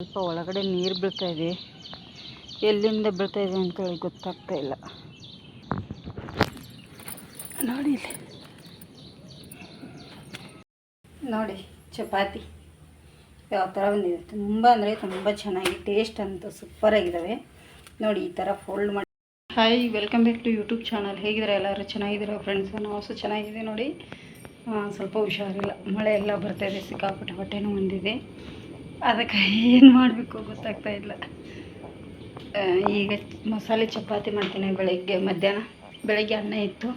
ಸ್ವಲ್ಪ ಒಳಗಡೆ ನೀರು ಬೀಳ್ತಾ ಇದೆ. ಎಲ್ಲಿಂದ ಬೀಳ್ತಾ ಇದೆ ಅಂತೇಳಿ ಗೊತ್ತಾಗ್ತಾ ಇಲ್ಲ. ನೋಡಿ ನೋಡಿ ಚಪಾತಿ. ಯಾವ ಥರ ಬಂದಿದೆ. ತುಂಬ ಅಂದರೆ ತುಂಬ ಚೆನ್ನಾಗಿ ಟೇಸ್ಟ್ ಅಂತೂ ಸೂಪರಾಗಿದ್ದಾವೆ ನೋಡಿ ಈ ಥರ ಫೋಲ್ಡ್ ಮಾಡಿ. Hi welcome back to YouTube channel ಹೇಗಿದ್ದಾರೆ ಎಲ್ಲರೂ? ಚೆನ್ನಾಗಿದ್ದೀರಾ ಫ್ರೆಂಡ್ಸ್ ನಾವು ಸಹ ಚೆನ್ನಾಗಿದೆ ನೋಡಿ. ಸ್ವಲ್ಪ ಹುಷಾರಿಲ್ಲ. ಮಳೆ ಎಲ್ಲ ಬರ್ತಾಯಿದೆ ಸಿಕ್ಕಾಪಟ್ಟೆ ಹೊಟ್ಟೆನೂ ಬಂದಿದೆ. ಅದಕ್ಕೆ ಏನು ಮಾಡಬೇಕು ಗೊತ್ತಾಗ್ತಾ ಇಲ್ಲ. ಈಗ ಮಸಾಲೆ ಚಪಾತಿ ಮಾಡ್ತೀನಿ ಬೆಳಗ್ಗೆ, ಮಧ್ಯಾಹ್ನ ಬೆಳಗ್ಗೆ ಅನ್ನ ಇತ್ತು.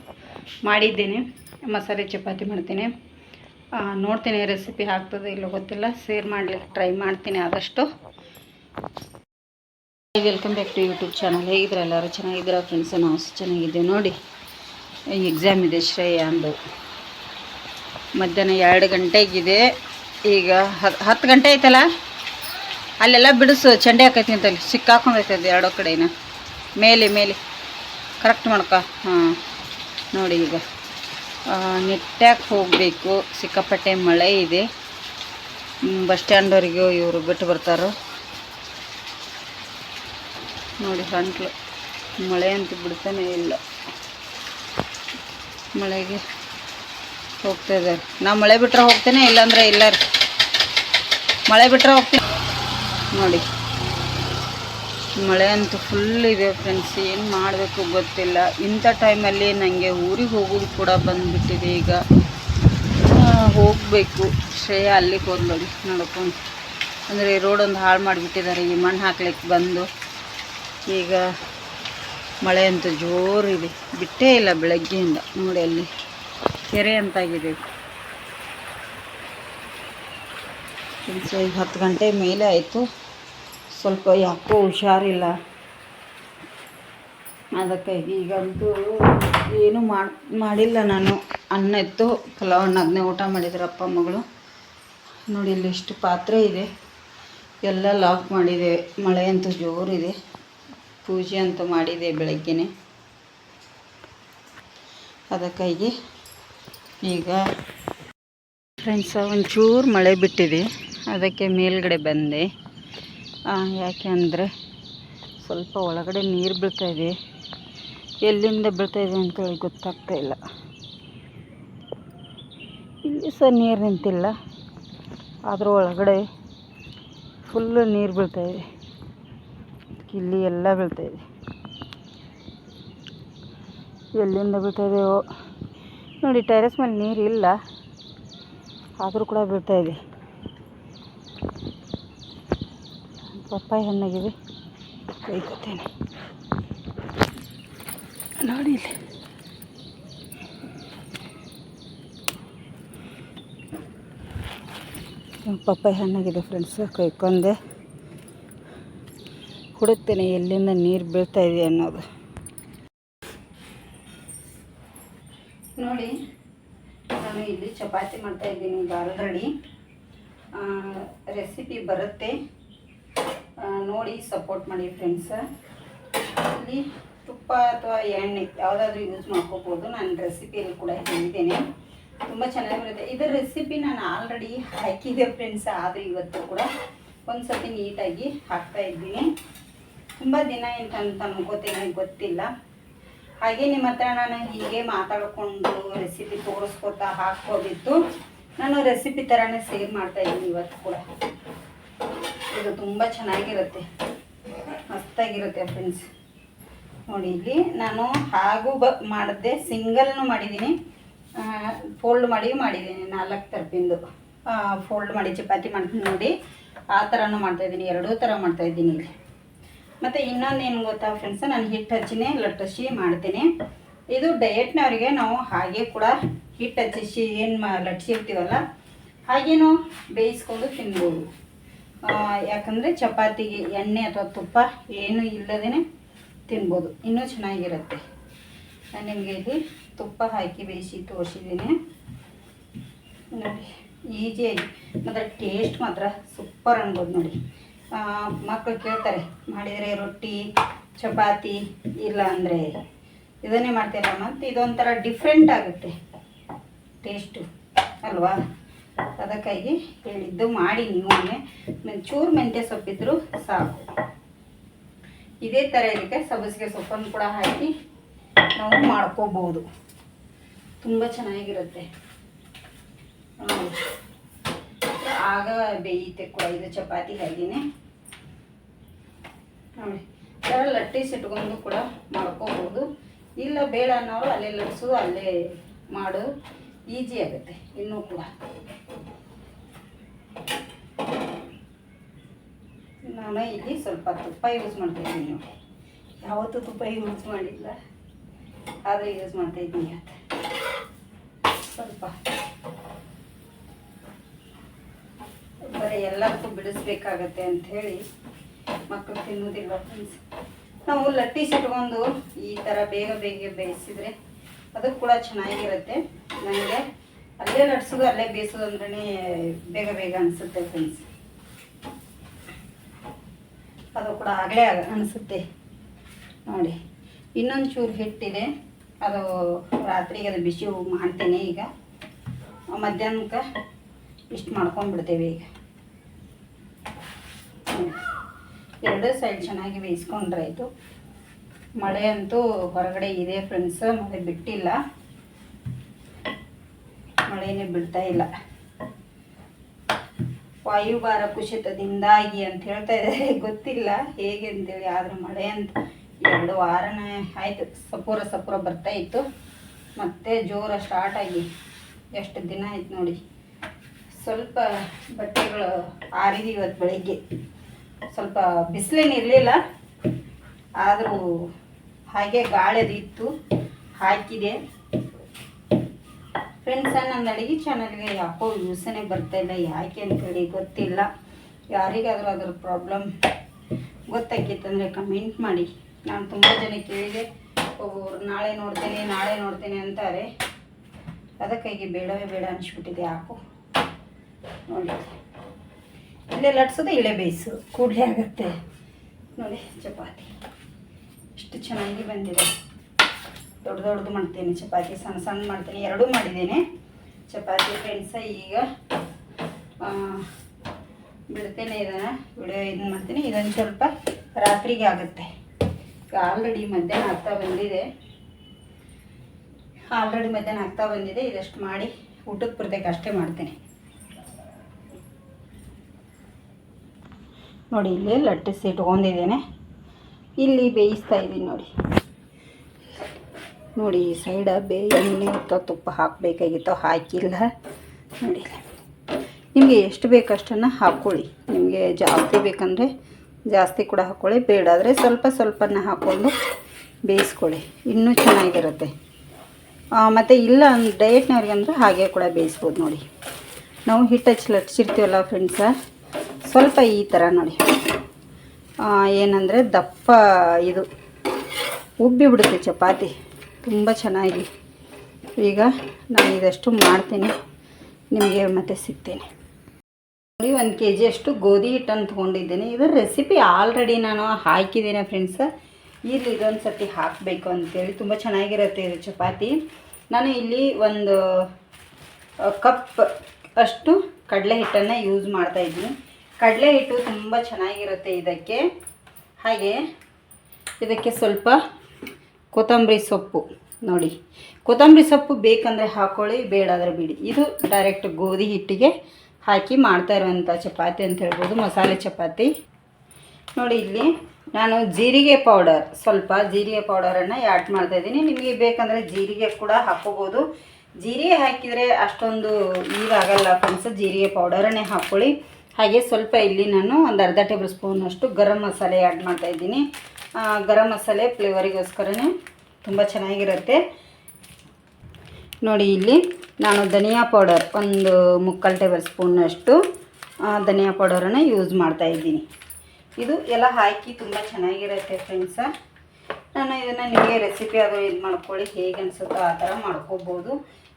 ಮಾಡಿದ್ದೇನೆ, ಮಸಾಲೆ ಚಪಾತಿ ಮಾಡ್ತೀನಿ. ನೋಡ್ತೀನಿ ರೆಸಿಪಿ ಆಗ್ತದೆ ಇಲ್ಲೋ ಗೊತ್ತಿಲ್ಲ, ಶೇರ್ ಮಾಡ್ಲಿಕ್ಕೆ ಟ್ರೈ ಮಾಡ್ತೀನಿ ಆದಷ್ಟು. Welcome back to YouTube channel. ಹೇಗಿದ್ರೆ ಎಲ್ಲರೂ ಚೆನ್ನಾಗಿದ್ದೀರಾ ಫ್ರೆಂಡ್ಸ್? ನಾವು ಚೆನ್ನಾಗಿದ್ದೇವೆ. ನೋಡಿ ಎಕ್ಸಾಮ್ ಇದೆ ಶ್ರೇಯಾಂದು ಮಧ್ಯಾಹ್ನ ಎರಡು ಗಂಟೆಗಿದೆ. ಈಗ ಹತ್ತು ಗಂಟೆ ಐತಲ್ಲ ಅಲ್ಲೆಲ್ಲ ಬಿಡಿಸು, ಚಂಡೆ ಹಾಕೈತಿ ಅಂತಲ್ಲಿ ಸಿಕ್ಕಾಕೊಂಡೈತೆ ಅದು ಎರಡೋ ಕಡೆನ. ಮೇಲೆ ಮೇಲೆ. ಕರೆಕ್ಟ್ ಮಾಡ್ಕೊ. ಹಾಂ. ನೋಡಿ ಈಗ. ನೆಟ್ಟಾಗಿ ಹೋಗಬೇಕು. ಸಿಕ್ಕಾಪಟ್ಟೆ ಮಳೆ ಇದೆ. ಬಸ್ ಸ್ಟ್ಯಾಂಡ್ವರೆಗೂ ಇವರು ಬಿಟ್ಟು ಬರ್ತಾರೆ. ನೋಡಿ ಗಂಟ್ಲು ಮಳೆ ಅಂತ ಬಿಡ್ತಾನೆ ಇಲ್ಲ. ಮಳೆಗೆ ಹೋಗ್ತಾ ಇದ್ದಾರೆ. ನಾ ಮಳೆ ಬಿಟ್ಟರೆ ಹೋಗ್ತೇನೆ, ಇಲ್ಲಾಂದ್ರೆ ಇಲ್ಲ ರೀ. ಮಳೆ ಬಿಟ್ಟರೆ ಹೋಗ್ತೀನಿ. ನೋಡಿ ಮಳೆ ಅಂತೂ ಫುಲ್ ಇದೆ ಫ್ರೆಂಡ್ಸ್ ಏನು ಮಾಡಬೇಕು ಗೊತ್ತಿಲ್ಲ. ಇಂಥ ಟೈಮಲ್ಲಿ ನನಗೆ ಊರಿಗೆ ಹೋಗೋದು ಕೂಡ ಬಂದುಬಿಟ್ಟಿದೆ ಈಗ. ಹೋಗಬೇಕು. ಶ್ರೇಯ ಅಲ್ಲಿಗೆ ಹೋದ್ ನೋಡಿ, ನೋಡ್ಕೊಂಡು. ಅಂದರೆ ರೋಡ್ ಒಂದು ಹಾಳು ಮಾಡಿಬಿಟ್ಟಿದ್ದಾರೆ, ಈ ಮಣ್ಣು ಹಾಕ್ಲಿಕ್ಕೆ ಬಂದು. ಈಗ ಮಳೆ ಅಂತೂ ಜೋರಿದೆ. ಬಿಟ್ಟೇ ಇಲ್ಲ ಬೆಳಗ್ಗೆಯಿಂದ, ನೋಡಿ ಅಲ್ಲಿ ಕೆರೆ ಅಂತಾಗಿದೆ. ಫ್ರೆಂಡ್ಸ್ ಈಗ ಹತ್ತು ಗಂಟೆ ಮೇಲೆ ಆಯಿತು. ಸ್ವಲ್ಪ ಯಾಕೋ ಹುಷಾರಿಲ್ಲ. ಅದಕ್ಕೆ ಈಗಂತೂ ಏನು ಮಾಡಿ, ಮಾಡಿಲ್ಲ ನಾನು. ಅನ್ನ ಇತ್ತು. ಪಲಾವ್ ಅದನ್ನೇ ಊಟ ಮಾಡಿದ್ರು ಅಪ್ಪ ಮಗಳು. ನೋಡಿ, ಇಲ್ಲಿ ಇಷ್ಟು ಪಾತ್ರೆ ಇದೆ. ಎಲ್ಲ ಲಾಕ್ ಮಾಡಿದೆ. ಮಳೆ ಅಂತೂ ಜೋರಿದೆ. ಪೂಜೆ ಅಂತೂ ಮಾಡಿದೆ ಬೆಳಗ್ಗೆನೆ. ಅದಕ್ಕಾಗಿ ಈಗ ಫ್ರೆಂಡ್ಸ ಒಂಚೂರು ಮಳೆ ಬಿಟ್ಟಿದೆ. ಅದಕ್ಕೆ ಮೇಲ್ಗಡೆ ಬಂದೆ. ಯಾಕೆ ಅಂದರೆ ಸ್ವಲ್ಪ ಒಳಗಡೆ ನೀರು ಬೀಳ್ತಾಯಿದೆ ಎಲ್ಲಿಂದ ಬೀಳ್ತಾಯಿದೆ ಅಂತೇಳಿ ಗೊತ್ತಾಗ್ತಾ ಇಲ್ಲ. ಇಲ್ಲಿ ಸಹ ನೀರು ನಿಂತಿಲ್ಲ. ಅದರ ಒಳಗಡೆ ಫುಲ್ಲು ನೀರು ಬೀಳ್ತಾ ಇದೆ. ಇಲ್ಲಿ ಎಲ್ಲ ಬೀಳ್ತಾಯಿದೆ ಎಲ್ಲಿಂದ ಬೀಳ್ತಾ ಇದೆಯೋ. ನೋಡಿ ಟೆರೆಸ್ ಮೇಲೆ ನೀರಿಲ್ಲ ಆದರೂ ಕೂಡ ಬೀಳ್ತಾ ಇದೆ ಪಪ್ಪಾಯಿ ಹಣ್ಣಾಗಿದೆ ಕೊಯ್ಕೋತೇನೆ ನೋಡಿ ಇಲ್ಲಿ. ಪಪ್ಪಾಯಿ ಹಣ್ಣಾಗಿದೆ ಫ್ರೆಂಡ್ಸ್ ಕೈಕೊಂಡೆ ಹುಡುಕ್ತೇನೆ ಎಲ್ಲಿಂದ ನೀರು ಬೀಳ್ತಾ ಇದೆ ಅನ್ನೋದು. ನೋಡಿ, ನಾನು ಇಲ್ಲಿ ಚಪಾತಿ ಮಾಡ್ತಾ ಇದ್ದೀನಿ ಆಲ್ರೆಡಿ ರೆಸಿಪಿ ಬರುತ್ತೆ. ನೋಡಿ ಸಪೋರ್ಟ್ ಮಾಡಿ ಫ್ರೆಂಡ್ಸ ಇಲ್ಲಿ ತುಪ್ಪ ಅಥವಾ ಎಣ್ಣೆ ಯಾವುದಾದ್ರೂ ಯೂಸ್ ಮಾಡ್ಕೋಬೋದು. ನಾನು ರೆಸಿಪಿಯಲ್ಲಿ ಕೂಡ ಹೇಳಿದ್ದೇನೆ. ತುಂಬ ಚೆನ್ನಾಗಿರುತ್ತೆ ಇದರ ರೆಸಿಪಿ ನಾನು ಆಲ್ರೆಡಿ ಹಾಕಿದೆ ಫ್ರೆಂಡ್ಸ್ ಆದರೆ ಇವತ್ತು ಕೂಡ ಒಂದು ಸತಿ ನೀಟಾಗಿ ಹಾಕ್ತಾ ಇದ್ದೀನಿ. ತುಂಬ ದಿನ ಅಂತ ಅನ್ಕೋತೀನಿ ಗೊತ್ತಿಲ್ಲ. ಹಾಗೆ ನಿಮ್ಮ ಹತ್ರ ನಾನು ಹೀಗೆ ಮಾತಾಡ್ಕೊಂಡು ರೆಸಿಪಿ ತೋರಿಸ್ಕೊತಾ ಹಾಕ್ಬೋದಿತ್ತು. ನಾನು ರೆಸಿಪಿ ಥರನೇ ಸೇವ್ ಮಾಡ್ತಾ ಇದ್ದೀನಿ ಇವತ್ತು ಕೂಡ. ಇದು ತುಂಬ ಚೆನ್ನಾಗಿರುತ್ತೆ. ಮಸ್ತಾಗಿರುತ್ತೆ ಫ್ರೆಂಡ್ಸ್ ನೋಡಿ, ಇಲ್ಲಿ ನಾನು ಹಾಗೂ ಬ ಮಾಡಿದೆ ಸಿಂಗಲ್ನು ಮಾಡಿದ್ದೀನಿ ಫೋಲ್ಡ್ ಮಾಡಿ ಮಾಡಿದ್ದೀನಿ ನಾಲ್ಕು ಥರದಿಂದು ಫೋಲ್ಡ್ ಮಾಡಿ, ಚಪಾತಿ ಮಾಡ್ತೀನಿ ನೋಡಿ. ಆ ಥರನೂ ಮಾಡ್ತಾಯಿದ್ದೀನಿ ಎರಡೂ ಥರ ಮಾಡ್ತಾಯಿದ್ದೀನಿ ಇಲ್ಲಿ. ಮತ್ತು ಇನ್ನೊಂದು ಏನು ಗೊತ್ತಾ ಫ್ರೆಂಡ್ಸ್ ನಾನು ಹಿಟ್ಟು ಹಚ್ಚಿನೇ ಹಚ್ಚಿ ಮಾಡ್ತೀನಿ. ಇದು ಡಯಟ್ನವರಿಗೆ ನಾವು ಹಾಗೆ ಕೂಡ ಹಿಟ್ಟು ಹಚ್ಚಿಸಿ ಏನು ಮಾ ಲಟ್ಸಿರ್ತೀವಲ್ಲ ಹಾಗೇನು ಬೇಯಿಸ್ಕೊಂಡು ತಿನ್ಬೋದು. ಯಾಕಂದರೆ ಚಪಾತಿಗೆ ಎಣ್ಣೆ ಅಥವಾ ತುಪ್ಪ ಏನೂ ಇಲ್ಲದೇ ತಿನ್ಬೋದು. ಇನ್ನೂ ಚೆನ್ನಾಗಿರುತ್ತೆ. ನಾನು ನಿಮಗೆ ಇಲ್ಲಿ ತುಪ್ಪ ಹಾಕಿ ಬೇಯಿಸಿ ತೋರಿಸಿದ್ದೀನಿ. ನೋಡಿ ಈಜಿಯಾಗಿ ಮತ್ತು ಟೇಸ್ಟ್ ಮಾತ್ರ ಸೂಪರ್ ಅನ್ಬೋದು ನೋಡಿ. ಮಕ್ಕಳು ಕೇಳ್ತಾರೆ, ಮಾಡಿದರೆ ರೊಟ್ಟಿ, ಚಪಾತಿ ಇಲ್ಲ ಅಂದರೆ ಇದನ್ನೇ ಮಾಡ್ತೀರಮ್ಮ ಅಂತ ಇದೊಂಥರ ಡಿಫ್ರೆಂಟ್ ಆಗುತ್ತೆ. ಟೇಸ್ಟು ಅಲ್ವಾ? ಅದಕ್ಕಾಗಿ ಹೇಳಿದ್ದು ಮಾಡಿ ನೀವು ಒಮ್ಮೆ. ಚೂರು ಮೆಂತ್ಯ ಸೊಪ್ಪಿದ್ರು ಸಾಕು. ಇದೇ ಥರ ಇದಕ್ಕೆ ಸಬ್ಬಸಿಗೆ ಸೊಪ್ಪನ್ನು ಕೂಡ ಹಾಕಿ ನಾವು ಮಾಡ್ಕೋಬೋದು. ತುಂಬ ಚೆನ್ನಾಗಿರುತ್ತೆ. ಆಗ ಬೇಯುತ್ತೆ ಕೂಡ ಇದು ಚಪಾತಿ ಹಾಗೇನೆ. ನೋಡಿ ಲಟ್ಟಿ ಲಟ್ಟಿಸಿ ಇಟ್ಕೊಂಡು ಕೂಡ ಮಾಡ್ಕೋಬೋದು. ಇಲ್ಲ ಬೇಡ ಅನ್ನೋರು ಅಲ್ಲೇ ಲಟ್ಸು ಅಲ್ಲೇ ಮಾಡೋದು ಈಜಿ ಆಗುತ್ತೆ ಇನ್ನೂ ಕೂಡ ನಾನು ಇಲ್ಲಿ ಸ್ವಲ್ಪ ತುಪ್ಪ ಯೂಸ್ ಮಾಡ್ತಾಯಿದ್ದೀನಿ ನೋಡಿ. ಯಾವತ್ತೂ ತುಪ್ಪ ಯೂಸ್ ಮಾಡಿಲ್ಲ. ಆದರೆ ಯೂಸ್ ಮಾಡ್ತಾಯಿದ್ದೀನಿ ಅಂತ. ಸ್ವಲ್ಪ. ಬರೀ ಎಲ್ಲರಿಗೂ ಬಿಡಿಸ್ಬೇಕಾಗತ್ತೆ ಅಂತ ಹೇಳಿ ಮಕ್ಕಳು ತಿನ್ನೋದಿಲ್ಲ ಫ್ರೆಂಡ್ಸ್ ನಾವು ಲಟ್ಟಿಸಿ ಇಟ್ಕೊಂಡು ಈ ಥರ ಬೇಗ ಬೇಗ ಬೇಯಿಸಿದ್ರೆ ಅದು ಕೂಡ ಚೆನ್ನಾಗಿರುತ್ತೆ. ನನಗೆ. ಅಲ್ಲೇ ಲಟ್ಸೋದು ಅಲ್ಲೇ ಬೇಯಿಸೋದು ಅಂದ್ರೆ ಬೇಗ ಬೇಗ ಅನಿಸುತ್ತೆ ಫ್ರೆಂಡ್ಸ್ ಅದು ಕೂಡ ಆಗಲೇ ಆಗ ಅನಿಸುತ್ತೆ. ನೋಡಿ, ಇನ್ನೊಂದು ಚೂರು ಹಿಟ್ಟಿದೆ. ಅದು ರಾತ್ರಿಗೆ ಅದು ಬಿಸಿ ಮಾಡ್ತೇನೆ ಈಗ. ಮಧ್ಯಾಹ್ನಕ್ಕೆ ಇಷ್ಟು ಮಾಡ್ಕೊಂಡ್ಬಿಡ್ತೇವೆ ಈಗ. ಎರಡೂ ಸೈಡ್ ಚೆನ್ನಾಗಿ ಬೇಯಿಸ್ಕೊಂಡ್ರಾಯಿತು ಮಳೆ ಅಂತೂ ಹೊರಗಡೆ ಇದೆ ಫ್ರೆಂಡ್ಸ್ ಮಳೆ ಬಿಟ್ಟಿಲ್ಲ. ಮಳೆನೇ ಬಿಡ್ತಾ ಇಲ್ಲ. ವಾಯುಭಾರ ಕುಸಿತದಿಂದಾಗಿ ಅಂತ ಹೇಳ್ತಾ ಇದ್ದಾರೆ. ಗೊತ್ತಿಲ್ಲ ಹೇಗೆ ಅಂತೇಳಿ, ಆದ್ರೆ ಮಳೆ ಅಂತ ಎರಡು ವಾರನೇ ಆಯ್ತು. ಸಪೂರ ಸಪೂರ ಬರ್ತಾ ಇತ್ತು. ಮತ್ತೆ ಜೋರ ಸ್ಟಾರ್ಟ್ ಆಗಿ ಎಷ್ಟು ದಿನ ಆಯ್ತು ನೋಡಿ. ಸ್ವಲ್ಪ ಬಟ್ಟೆಗಳು ಆರಿದಿ ಇವತ್ತು ಬೆಳಗ್ಗೆ. ಸ್ವಲ್ಪ ಬಿಸಿಲೇನು ಇರಲಿಲ್ಲ. ಆದರೂ ಹಾಗೆ ಗಾಳಿ ಇತ್ತು. ಹಾಕಿದೆ. ಫ್ರೆಂಡ್ಸ ನನ್ನ ಅಡುಗೆ ಚಾನಲ್ಗೆ ಯಾಕೋ ಯೂಸನೇ ಬರ್ತಾ ಇಲ್ಲ, ಯಾಕೆ ಅಂತೇಳಿ ಗೊತ್ತಿಲ್ಲ. ಯಾರಿಗಾದರೂ ಅದ್ರ ಪ್ರಾಬ್ಲಮ್ ಗೊತ್ತಾಗಿತ್ತಂದರೆ ಕಮೆಂಟ್ ಮಾಡಿ. ನಾನು ತುಂಬ ಜನ ಕೇಳಿದೆ, ಒಬ್ಬೊಬ್ರು ನಾಳೆ ನೋಡ್ತೇನೆ ನಾಳೆ ನೋಡ್ತೇನೆ ಅಂತಾರೆ. ಅದಕ್ಕಾಗಿ ಬೇಡವೇ ಬೇಡ ಅನಿಸ್ಬಿಟ್ಟಿದೆ ಯಾಕೋ. ನೋಡಿ. ಇಲ್ಲೇ ಲಟ್ಸೋದು ಇಳೆ ಬೇಯಿಸು ಕೂಡಲೇ ಆಗುತ್ತೆ. ನೋಡಿ, ಚಪಾತಿ. ಎಷ್ಟು ಚೆನ್ನಾಗಿ ಬಂದಿದೆ. ದೊಡ್ಡ ದೊಡ್ಡದು ಮಾಡ್ತೀನಿ. ಚಪಾತಿ ಸಣ್ಣ ಸಣ್ಣ ಮಾಡ್ತೀನಿ. ಎರಡೂ ಮಾಡಿದ್ದೀನಿ. ಚಪಾತಿ ಫ್ರೆಂಡ್ಸ ಈಗ ಬಿಡ್ತೇನೆ ಇದನ್ನು. ವಿಡಿಯೋ ಇದನ್ನ ಮಾಡ್ತೀನಿ. ಇದೊಂದು ಸ್ವಲ್ಪ ರಾತ್ರಿಗೆ ಆಗುತ್ತೆ. ಈಗ ಆಲ್ರೆಡಿ ಮಧ್ಯಾಹ್ನ ಆಗ್ತಾ ಬಂದಿದೆ. ಆಲ್ರೆಡಿ ಮಧ್ಯಾಹ್ನ ಆಗ್ತಾ ಬಂದಿದೆ. ಇದಷ್ಟು ಮಾಡಿ ಊಟಕ್ಕೆ ಬರ್ತಕ್ಕೆ ಅಷ್ಟೇ ಮಾಡ್ತೀನಿ. ನೋಡಿ, ಇಲ್ಲಿ ಲಟ್ಟಿಸಿ ಇಟ್ಕೊಂಡಿದ್ದೇನೆ ಇಲ್ಲಿ ಬೇಯಿಸ್ತಾ ಇದ್ದೀನಿ ನೋಡಿ. ನೋಡಿ ಈ ಸೈಡ ಬೇ ಎಣ್ಣೆ ಅಥವಾ ತುಪ್ಪ ಹಾಕಬೇಕಾಗಿತ್ತೋ ಹಾಕಿಲ್ಲ. ನೋಡಿ. ನಿಮಗೆ ಎಷ್ಟು ಬೇಕಷ್ಟನ್ನು ಹಾಕ್ಕೊಳ್ಳಿ ನಿಮಗೆ ಜಾಸ್ತಿ ಬೇಕಂದರೆ ಜಾಸ್ತಿ ಕೂಡ ಹಾಕ್ಕೊಳ್ಳಿ ಬೇಡಾದರೆ ಸ್ವಲ್ಪ ಸ್ವಲ್ಪನ ಹಾಕ್ಕೊಂಡು ಬೇಯಿಸ್ಕೊಳ್ಳಿ. ಇನ್ನೂ ಚೆನ್ನಾಗಿರುತ್ತೆ. ಮತ್ತು ಇಲ್ಲ ಡಯಟ್ನವ್ರಿಗೆ ಅಂದರೆ ಹಾಗೆ ಕೂಡ ಬೇಯಿಸ್ಬೋದು ನೋಡಿ. ನಾವು ಹಿಟ್ಟು ಹಚ್ಚಿ ಲಟ್ಸಿರ್ತೀವಲ್ಲ ಫ್ರೆಂಡ್ಸ ಸ್ವಲ್ಪ ಈ ಥರ ನೋಡಿ. ಏನಂದರೆ ದಪ್ಪ ಇದು. ಉಬ್ಬಿ ಬಿಡುತ್ತೆ ಚಪಾತಿ. ತುಂಬ ಚೆನ್ನಾಗಿ ಈಗ ನಾನು ಇದಷ್ಟು ಮಾಡ್ತೀನಿ, ನಿಮಗೆ ಮತ್ತೆ ಸಿಗ್ತೀನಿ. ನೋಡಿ, ಒಂದು ಕೆ ಜಿಯಷ್ಟು ಗೋಧಿ ಹಿಟ್ಟನ್ನು ತೊಗೊಂಡಿದ್ದೀನಿ. ಇದರ ರೆಸಿಪಿ ಆಲ್ರೆಡಿ ನಾನು ಹಾಕಿದ್ದೀನಿ ಫ್ರೆಂಡ್ಸ್ ಇಲ್ಲಿ ಇದೊಂದು ಸರ್ತಿ ಹಾಕಬೇಕು ಅಂತೇಳಿ ತುಂಬ ಚೆನ್ನಾಗಿರುತ್ತೆ ಇದು ಚಪಾತಿ. ನಾನು ಇಲ್ಲಿ ಒಂದು ಕಪ್ ಅಷ್ಟು ಕಡಲೆ ಹಿಟ್ಟನ್ನು ಯೂಸ್ ಮಾಡ್ತಾ ಇದ್ದೀನಿ. ಕಡಲೆ ಹಿಟ್ಟು ತುಂಬ ಚೆನ್ನಾಗಿರುತ್ತೆ ಇದಕ್ಕೆ. ಹಾಗೆ ಇದಕ್ಕೆ ಸ್ವಲ್ಪ ಕೊತ್ತಂಬರಿ ಸೊಪ್ಪು. ನೋಡಿ. ಕೊತ್ತಂಬರಿ ಸೊಪ್ಪು ಬೇಕಂದರೆ ಹಾಕ್ಕೊಳ್ಳಿ ಬೇಡಾದರೆ ಬಿಡಿ. ಇದು ಡೈರೆಕ್ಟ್ ಗೋಧಿ ಹಿಟ್ಟಿಗೆ ಹಾಕಿ ಮಾಡ್ತಾ ಇರುವಂಥ ಚಪಾತಿ ಅಂತ ಹೇಳ್ಬೋದು, ಮಸಾಲೆ ಚಪಾತಿ. ನೋಡಿ ಇಲ್ಲಿ ನಾನು ಜೀರಿಗೆ ಪೌಡರ್ ಸ್ವಲ್ಪ ಜೀರಿಗೆ ಪೌಡರನ್ನು ಆ್ಯಡ್ ಮಾಡ್ತಾ ಇದ್ದೀನಿ. ನಿಮಗೆ ಬೇಕಂದರೆ ಜೀರಿಗೆ ಕೂಡ ಹಾಕ್ಕೋಬೋದು ಜೀರಿಗೆ ಹಾಕಿದರೆ ಅಷ್ಟೊಂದು ಈಗಾಗಲ್ಲ ಫ್ರೆಂಡ್ಸ್ ಜೀರಿಗೆ ಪೌಡರನ್ನೇ ಹಾಕ್ಕೊಳ್ಳಿ ಹಾಗೆ ಸ್ವಲ್ಪ ಇಲ್ಲಿ ನಾನು ಒಂದು ಅರ್ಧ ಟೇಬಲ್ ಸ್ಪೂನಷ್ಟು ಗರಂ ಮಸಾಲೆ ಆ್ಯಡ್ ಮಾಡ್ತಾ ಇದ್ದೀನಿ. ಗರಂ ಮಸಾಲೆ ಫ್ಲೇವರಿಗೋಸ್ಕರನೇ ತುಂಬ ಚೆನ್ನಾಗಿರುತ್ತೆ. ನೋಡಿ ಇಲ್ಲಿ ನಾನು ಧನಿಯಾ ಪೌಡರ್ ಒಂದು ಮುಕ್ಕಾಲು ಟೇಬಲ್ ಸ್ಪೂನಷ್ಟು ಧನಿಯಾ ಪೌಡರನ್ನು ಯೂಸ್ ಮಾಡ್ತಾಯಿದ್ದೀನಿ ಇದು ಎಲ್ಲ ಹಾಕಿ ತುಂಬ ಚೆನ್ನಾಗಿರುತ್ತೆ ಫ್ರೆಂಡ್ಸ. ನಾನು ಇದನ್ನು ನಿಮಗೆ ರೆಸಿಪಿ ಅದು ಇದು ಮಾಡ್ಕೊಳ್ಳಿ, ಹೇಗೆ ಅನಿಸುತ್ತೋ ಆ ಥರ ಮಾಡ್ಕೋಬೋದು.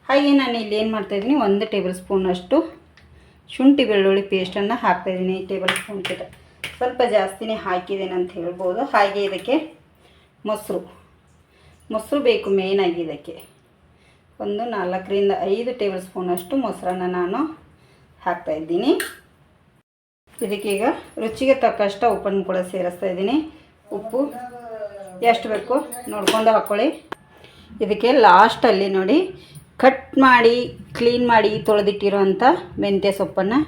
ಹಾಗೆ ನಾನು ಇಲ್ಲಿ ಏನು ಮಾಡ್ತಾಯಿದ್ದೀನಿ ಒಂದು ಟೇಬಲ್ ಸ್ಪೂನಷ್ಟು ಶುಂಠಿ ಬೆಳ್ಳುಳ್ಳಿ ಪೇಸ್ಟನ್ನು ಹಾಕ್ತಾಯಿದ್ದೀನಿ ಟೇಬಲ್ ಸ್ಪೂನ್ ಕಿಟ ಸ್ವಲ್ಪ ಜಾಸ್ತಿನೇ ಹಾಕಿದ್ದೇನೆ ಅಂತ ಹೇಳ್ಬೋದು. ಹಾಗೆ ಇದಕ್ಕೆ ಮೊಸರು. ಮೊಸರು ಬೇಕು ಮೇಯ್ನಾಗಿ ಇದಕ್ಕೆ. ಒಂದು ನಾಲ್ಕರಿಂದ ಐದು ಟೇಬಲ್ ಸ್ಪೂನಷ್ಟು ಮೊಸರನ್ನ ನಾನು ಹಾಕ್ತಾ ಇದ್ದೀನಿ. ಇದಕ್ಕೀಗ ರುಚಿಗೆ ತಕ್ಕಷ್ಟು ಉಪ್ಪನ್ನು ಕೂಡ ಸೇರಿಸ್ತಾ ಇದ್ದೀನಿ. ಉಪ್ಪು ಎಷ್ಟು ಬೇಕು ನೋಡ್ಕೊಂಡು ಹಾಕ್ಕೊಳ್ಳಿ ಇದಕ್ಕೆ ಲಾಸ್ಟಲ್ಲಿ ನೋಡಿ ಕಟ್ ಮಾಡಿ ಕ್ಲೀನ್ ಮಾಡಿ ತೊಳೆದಿಟ್ಟಿರೋವಂಥ ಮೆಂತ್ಯ ಸೊಪ್ಪನ್ನು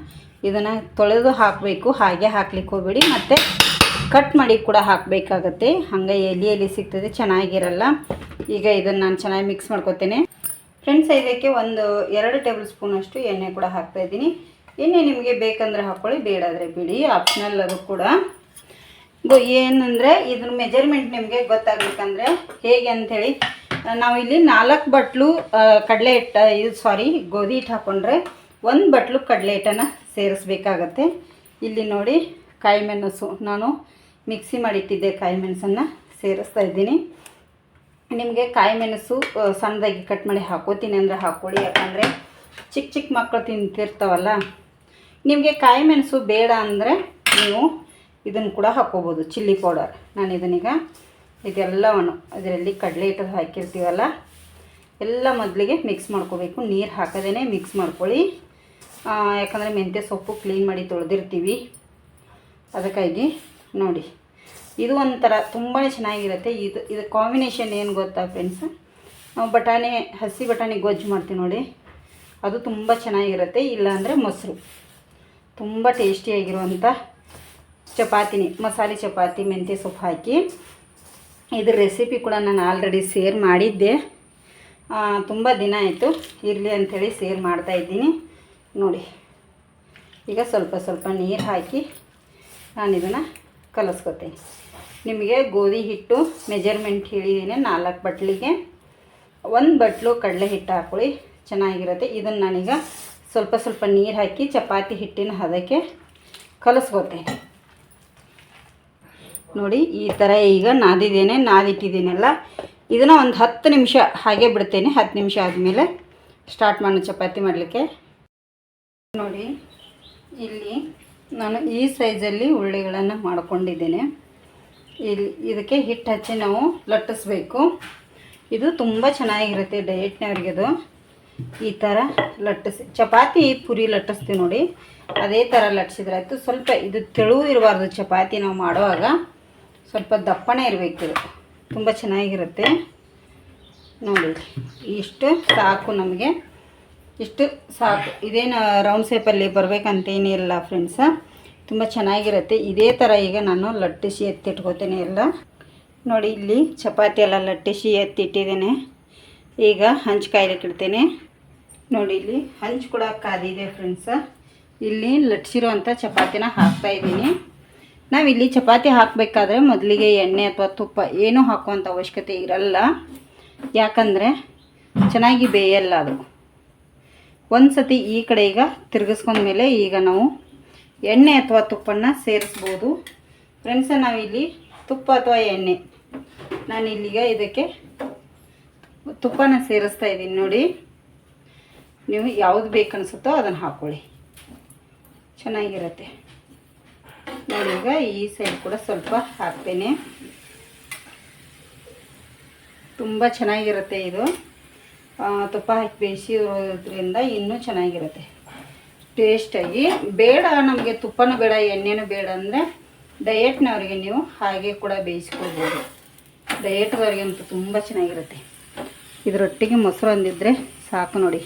ಇದನ್ನು ತೊಳೆದು ಹಾಕಬೇಕು, ಹಾಗೆ ಹಾಕ್ಲಿಕ್ಕೆ ಹೋಗ್ಬೇಡಿ. ಮತ್ತು ಕಟ್ ಮಾಡಿ ಕೂಡ ಹಾಕಬೇಕಾಗತ್ತೆ. ಹಂಗೆ ಎಲೆ ಎಲೆ ಸಿಗ್ತದೆ, ಚೆನ್ನಾಗಿರಲ್ಲ. ಈಗ ಇದನ್ನು ನಾನು ಚೆನ್ನಾಗಿ ಮಿಕ್ಸ್ ಮಾಡ್ಕೊತೇನೆ. ಫ್ರೆಂಡ್ಸ್ ಇದಕ್ಕೆ ಒಂದು ಎರಡು ಟೇಬಲ್ ಸ್ಪೂನಷ್ಟು ಎಣ್ಣೆ ಕೂಡ ಹಾಕ್ತಾ ಇದ್ದೀನಿ. ಎಣ್ಣೆ ನಿಮಗೆ ಬೇಕಂದ್ರೆ ಹಾಕ್ಕೊಳ್ಳಿ ಬೇಡಾದರೆ ಬಿಡಿ ಆಪ್ಷನಲ್ ಅದು ಕೂಡ. ಏನಂದರೆ ಇದ್ರ ಮೆಜರ್ಮೆಂಟ್ ನಿಮಗೆ ಗೊತ್ತಾಗಬೇಕಂದ್ರೆ ಹೇಗೆ ಅಂಥೇಳಿ ಇಲ್ಲಿ ನಾಲ್ಕು ಬಟ್ಲು ಕಡಲೆ ಹಿಟ್ಟು, ಇದು ಸಾರಿ ಗೋಧಿ ಹಿಟ್ಟು ಹಾಕ್ಕೊಂಡ್ರೆ ಒಂದು ಬಟ್ಲು ಕಡಲೆ ಹಿಟ್ಟನ್ನು ಸೇರಿಸ್ಬೇಕಾಗತ್ತೆ. ಇಲ್ಲಿ ನೋಡಿ, ಕಾಯಿ ಮೆಣಸು, ನಾನು ಮಿಕ್ಸಿ ಮಾಡಿಟ್ಟಿದ್ದೆ ಕಾಯಿ ಮೆಣಸನ್ನು ಸೇರಿಸ್ತಾ ಇದ್ದೀನಿ. ನಿಮಗೆ ಕಾಯಿ ಮೆಣಸು ಸಣ್ಣದಾಗಿ ಕಟ್ ಮಾಡಿ ಹಾಕೋತೀನಿ ಅಂದರೆ ಹಾಕ್ಕೊಳ್ಳಿ ಯಾಕಂದರೆ ಚಿಕ್ಕ ಚಿಕ್ಕ ಮಕ್ಕಳು ತಿಂತಿರ್ತಾವಲ್ಲ. ನಿಮಗೆ ಕಾಯಿ ಮೆಣಸು ಬೇಡ ಅಂದರೆ ನೀವು ಇದನ್ನು ಕೂಡ ಹಾಕ್ಕೋಬೋದು ಚಿಲ್ಲಿ ಪೌಡರ್. ನಾನು ಇದನ್ನೀಗ ಇದೆಲ್ಲವನ್ನು ಅದರಲ್ಲಿ ಕಡಲೆ ಹಿಟ್ಟು ಹಾಕಿರ್ತೀವಲ್ಲ, ಎಲ್ಲ ಮೊದಲಿಗೆ ಮಿಕ್ಸ್ ಮಾಡ್ಕೋಬೇಕು. ನೀರು ಹಾಕದೇ ಮಿಕ್ಸ್ ಮಾಡ್ಕೊಳ್ಳಿ. ಯಾಕಂದರೆ ಮೆಂತ್ಯ ಸೊಪ್ಪು ಕ್ಲೀನ್ ಮಾಡಿ ತೊಳೆದಿರ್ತೀವಿ. ಅದಕ್ಕಾಗಿ ನೋಡಿ. ಇದು ಒಂಥರ ತುಂಬಾ ಚೆನ್ನಾಗಿರುತ್ತೆ. ಇದು ಇದು ಕಾಂಬಿನೇಷನ್ ಏನು ಗೊತ್ತಾ ಫ್ರೆಂಡ್ಸ್ ನಾವು ಬಟಾಣಿ, ಹಸಿ ಬಟಾಣಿ ಗೊಜ್ಜು ಮಾಡ್ತೀವಿ ನೋಡಿ. ಅದು ತುಂಬ ಚೆನ್ನಾಗಿರುತ್ತೆ. ಇಲ್ಲಾಂದರೆ ಮೊಸರು. ತುಂಬ ಟೇಸ್ಟಿಯಾಗಿರುವಂಥ ಚಪಾತಿನಿ. ಮಸಾಲೆ ಚಪಾತಿ, ಮೆಂತ್ಯ ಸೊಪ್ಪು ಹಾಕಿ. ಇದ್ರ ರೆಸಿಪಿ ಕೂಡ ನಾನು ಆಲ್ರೆಡಿ ಸೇರ್ ಮಾಡಿದ್ದೆ. ತುಂಬ ದಿನ ಆಯಿತು. ಇರಲಿ ಅಂಥೇಳಿ ಸೇರ್ ಮಾಡ್ತಾಯಿದ್ದೀನಿ ನೋಡಿ. ಈಗ ಸ್ವಲ್ಪ ಸ್ವಲ್ಪ ನೀರು ಹಾಕಿ ನಾನು ಇದನ್ನು ಕಲಿಸ್ಕೊತೀನಿ. ನಿಮಗೆ ಗೋಧಿ ಹಿಟ್ಟು ಮೆಜರ್ಮೆಂಟ್ ಹೇಳಿದ್ದೀನಿ, ನಾಲ್ಕು ಬಟ್ಲಿಗೆ. ಒಂದು ಬಟ್ಲು ಕಡಲೆ ಹಿಟ್ಟು ಹಾಕೊಳ್ಳಿ, ಚೆನ್ನಾಗಿರುತ್ತೆ. ಇದನ್ನು ನಾನೀಗ ಸ್ವಲ್ಪ ಸ್ವಲ್ಪ ನೀರು ಹಾಕಿ ಚಪಾತಿ ಹಿಟ್ಟಿನ ಹದಕ್ಕೆ ಕಲಿಸ್ಕೊತೇನೆ. ನೋಡಿ, ಈ ಥರ ಈಗ ನಾದಿದ್ದೇನೆ, ನಾದಿಟ್ಟಿದ್ದೀನಲ್ಲ. ಇದನ್ನು ಒಂದು ಹತ್ತು ನಿಮಿಷ ಹಾಗೆ ಬಿಡ್ತೇನೆ. ಹತ್ತು ನಿಮಿಷ ಆದಮೇಲೆ ಸ್ಟಾರ್ಟ್ ಮಾಡೋಣ ಚಪಾತಿ ಮಾಡಲಿಕ್ಕೆ. ನೋಡಿ, ಇಲ್ಲಿ ನಾನು ಈ ಸೈಜಲ್ಲಿ ಉಳ್ಳಿಗಳನ್ನು ಮಾಡ್ಕೊಂಡಿದ್ದೇನೆ. ಇಲ್ಲಿ ಇದಕ್ಕೆ ಹಿಟ್ಟು ಹಚ್ಚಿ ನಾವು ಲಟ್ಟಿಸ್ಬೇಕು. ಇದು ತುಂಬ ಚೆನ್ನಾಗಿರುತ್ತೆ ಡಯಟ್ನವ್ರಿಗೆ ಅದು ಈ ಥರ ಲಟ್ಟಿಸಿ, ಚಪಾತಿ ಪುರಿ ಲಟ್ಟಿಸ್ತೀವಿ ನೋಡಿ. ಅದೇ ಥರ ಲಟ್ಟಿಸಿದ್ರಾಯ್ತು ಸ್ವಲ್ಪ ಇದು ತೆಳು ಇರಬಾರ್ದು ಚಪಾತಿ ನಾವು ಮಾಡುವಾಗ. ಸ್ವಲ್ಪ ದಪ್ಪನೇ ಇರಬೇಕು ಇದು. ತುಂಬ ಚೆನ್ನಾಗಿರುತ್ತೆ. ನೋಡಿ, ಇಷ್ಟು ಸಾಕು ನಮಗೆ. ಇಷ್ಟು ಸಾಕು. ಇದೇನು ರೌಂಡ್ ಶೇಪಲ್ಲಿ ಬರಬೇಕಂತೇನಿಲ್ಲ ಫ್ರೆಂಡ್ಸ ತುಂಬ ಚೆನ್ನಾಗಿರುತ್ತೆ. ಇದೇ ಥರ ಈಗ ನಾನು ಲಟ್ಟಿಸಿ ಎತ್ತಿಟ್ಕೋತೇನೆ ಎಲ್ಲ. ನೋಡಿ, ಇಲ್ಲಿ ಚಪಾತಿ ಎಲ್ಲ ಲಟ್ಟಿಸಿ ಎತ್ತಿಟ್ಟಿದ್ದೇನೆ. ಈಗ ಹಂಚು ಕಾಯ್ಲಿಕ್ಕೆ ಇಡ್ತೇನೆ. ನೋಡಿ, ಇಲ್ಲಿ ಹಂಚು ಕೂಡ ಕಾದಿದೆ ಫ್ರೆಂಡ್ಸ ಇಲ್ಲಿ ಲಟ್ಸಿರೋವಂಥ ಚಪಾತಿನ ಹಾಕ್ತಾ ಇದ್ದೀನಿ. ನಾವಿಲ್ಲಿ ಚಪಾತಿ ಹಾಕಬೇಕಾದ್ರೆ ಮೊದಲಿಗೆ ಎಣ್ಣೆ ಅಥವಾ ತುಪ್ಪ ಏನೂ ಹಾಕುವಂಥ ಅವಶ್ಯಕತೆ ಇರಲ್ಲ. ಯಾಕಂದರೆ ಚೆನ್ನಾಗಿ ಬೇಯಲ್ಲ ಅದು. ಒಂದು ಸತಿ ಈ ಕಡೆ ಈಗ ತಿರುಗಿಸ್ಕೊಂಡ್ಮೇಲೆ ಈಗ ನಾವು ಎಣ್ಣೆ ಅಥವಾ ತುಪ್ಪನ ಸೇರಿಸ್ಬೋದು. ಫ್ರೆಂಡ್ಸ ನಾವಿಲ್ಲಿ ತುಪ್ಪ ಅಥವಾ ಎಣ್ಣೆ. ನಾನು ಇಲ್ಲಿಗ ಇದಕ್ಕೆ ತುಪ್ಪನ ಸೇರಿಸ್ತಾ ಇದ್ದೀನಿ ನೋಡಿ. ನೀವು ಯಾವುದು ಬೇಕನ್ಸುತ್ತೋ ಅದನ್ನು ಹಾಕ್ಕೊಳ್ಳಿ ಚೆನ್ನಾಗಿರುತ್ತೆ. ನಾನೀಗ ಈ ಸೈಡ್ ಕೂಡ ಸ್ವಲ್ಪ ಹಾಕ್ತೇನೆ. ತುಂಬ ಚೆನ್ನಾಗಿರುತ್ತೆ ಇದು. ತುಪ್ಪ ಹಾಕಿ ಬೇಯಿಸಿರೋದ್ರಿಂದ ಇನ್ನೂ ಚೆನ್ನಾಗಿರುತ್ತೆ. ಟೇಸ್ಟಾಗಿ ಬೇಡ, ನಮಗೆ ತುಪ್ಪನೂ ಬೇಡ, ಎಣ್ಣೆನೂ ಬೇಡ ಅಂದರೆ ಡಯಟ್ನವ್ರಿಗೆ ನೀವು ಹಾಗೆ ಕೂಡ ಬೇಯಿಸ್ಕೊಳ್ಬೋದು ಅಂತೂ ತುಂಬ ಚೆನ್ನಾಗಿರುತ್ತೆ. ಇದರೊಟ್ಟಿಗೆ ಮೊಸರು ಅಂದಿದ್ರೆ ಸಾಕು ನೋಡಿ.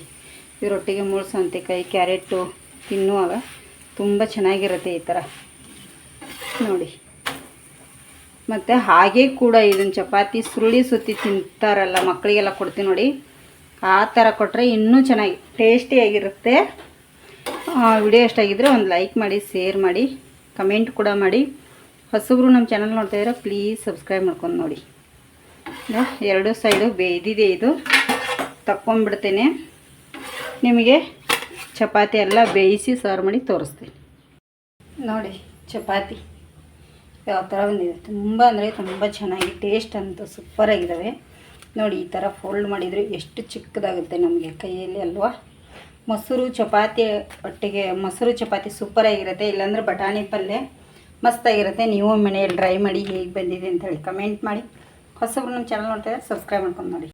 ಇದರೊಟ್ಟಿಗೆ ಕೈ ಕ್ಯಾರೆಟು ತಿನ್ನುವಾಗ ತುಂಬ ಚೆನ್ನಾಗಿರುತ್ತೆ ಈ ಥರ ನೋಡಿ. ಮತ್ತು ಹಾಗೆ ಕೂಡ ಇದನ್ನು ಚಪಾತಿ ಸುರುಳಿ ಸುತ್ತಿ ತಿಂತಾರಲ್ಲ ಮಕ್ಕಳಿಗೆಲ್ಲ ಕೊಡ್ತೀವಿ ನೋಡಿ. ಆ ಥರ ಕೊಟ್ಟರೆ ಇನ್ನೂ ಚೆನ್ನಾಗಿ ಟೇಸ್ಟಿಯಾಗಿರುತ್ತೆ ವಿಡಿಯೋ ಇಷ್ಟಾಗಿದ್ದರೆ ಒಂದು ಲೈಕ್ ಮಾಡಿ ಶೇರ್ ಮಾಡಿ ಕಮೆಂಟ್ ಕೂಡ ಮಾಡಿ. ಹೊಸಬ್ರು ನಮ್ಮ ಚಾನಲ್ ನೋಡ್ತಾ ಇದ್ರೆ ಪ್ಲೀಸ್ ಸಬ್ಸ್ಕ್ರೈಬ್ ಮಾಡ್ಕೊಂಡು ನೋಡಿ. ಎರಡು ಸೈಡು ಬೇಯ್ದಿದೆ ಇದು. ತಕ್ಕೊಂಡ್ಬಿಡ್ತೇನೆ. ನಿಮಗೆ ಚಪಾತಿ ಎಲ್ಲ ಬೇಯಿಸಿ ಸರ್ವ್ ಮಾಡಿ ತೋರಿಸ್ತೀನಿ. ನೋಡಿ ಚಪಾತಿ. ಯಾವ ಥರ ಬಂದಿದೆ ತುಂಬ ಅಂದರೆ ತುಂಬ ಚೆನ್ನಾಗಿ ಟೇಸ್ಟ್ ಅಂತೂ ಸೂಪರಾಗಿದ್ದಾವೆ ನೋಡಿ, ಈ ಥರ ಫೋಲ್ಡ್ ಮಾಡಿದರೆ ಎಷ್ಟು ಚಿಕ್ಕದಾಗುತ್ತೆ ನಮಗೆ ಕೈಯಲ್ಲಿ ಅಲ್ವಾ? ಮೊಸರು, ಚಪಾತಿ, ಒಟ್ಟಿಗೆ ಮೊಸರು, ಚಪಾತಿ ಸೂಪರಾಗಿರುತ್ತೆ ಇಲ್ಲಾಂದ್ರೆ ಬಟಾಣಿ ಪಲ್ಯ ಮಸ್ತಾಗಿರುತ್ತೆ ನೀವು ಮನೆಯಲ್ಲಿ ಟ್ರೈ ಮಾಡಿ ಹೇಗೆ ಬಂದಿದೆ ಅಂತ ಹೇಳಿ ಕಮೆಂಟ್ ಮಾಡಿ. ಹೊಸಬ್ರು ನಮ್ಮ ಚಾನಲ್ ನೋಡ್ತಾ ಸಬ್ಸ್ಕ್ರೈಬ್ ಮಾಡ್ಕೊಂಡು ನೋಡಿ.